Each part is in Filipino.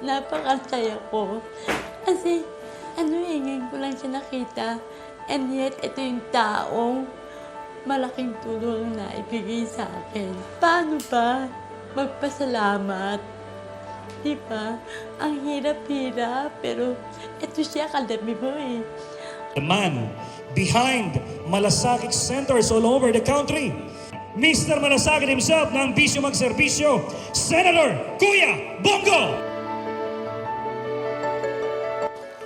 napakasaya ko. Kasi, ano eh, ngayon ko lang siya nakita. And yet, ito yung taong malaking tulong na ibigay sa akin. Paano ba magpasalamat? Di ba? Ang hirap-hirap, pero ito siya, kalabi mo eh. The man behind Malasakit centers all over the country. Mr. Malasakit himself ng Bisyo Magserbisyo, Senator Kuya Bongo!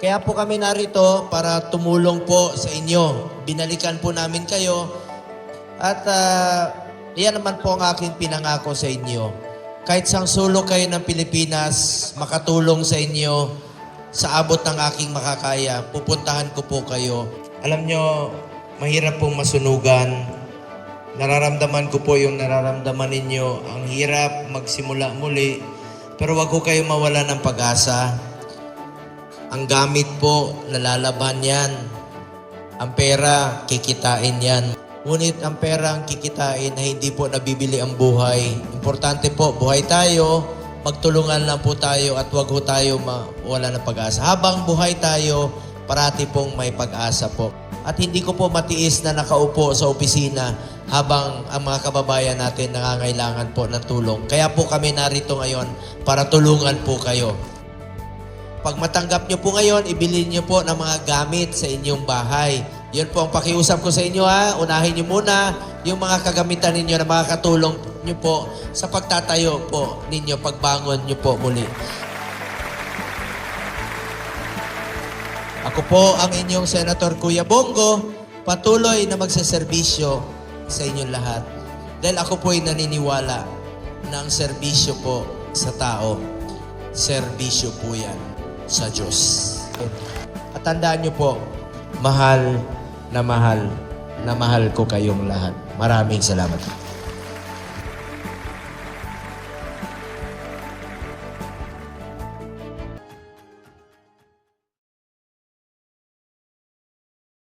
Kaya po kami narito para tumulong po sa inyo. Binalikan po namin kayo at ah, yan naman po ang aking pinangako sa inyo. Kahit sang sulok kayo ng Pilipinas, makatulong sa inyo sa abot ng aking makakaya, pupuntahan ko po kayo. Alam nyo, mahirap pong masunugan. Nararamdaman ko po yung nararamdaman ninyo. Ang hirap magsimula muli. Pero wag ko kayo mawala ng pag-asa. Ang gamit po, nalalaban yan. Ang pera, kikitain yan. Ngunit ang pera ang kikitain na hindi po nabibili ang buhay. Importante po, buhay tayo, magtulungan lang po tayo at wag ho tayo mawala ng pag-asa. Habang buhay tayo, parati pong may pag-asa po. At hindi ko po matiis na nakaupo sa opisina habang ang mga kababayan natin nangangailangan po ng tulong. Kaya po kami narito ngayon para tulungan po kayo. Pag matanggap nyo po ngayon, ibili nyo po ng mga gamit sa inyong bahay. Yun po ang pakiusap ko sa inyo ha. Unahin nyo muna yung mga kagamitan ninyo na makakatulong nyo po sa pagtatayo po ninyo, pagbangon nyo po muli. Ako po ang inyong Senator Kuya Bongo, patuloy na magsaserbisyo sa inyong lahat. Dahil ako po ay naniniwala na ang serbisyo po sa tao, serbisyo po yan sa Diyos. At tandaan niyo po, mahal na mahal na mahal ko kayong lahat. Maraming salamat.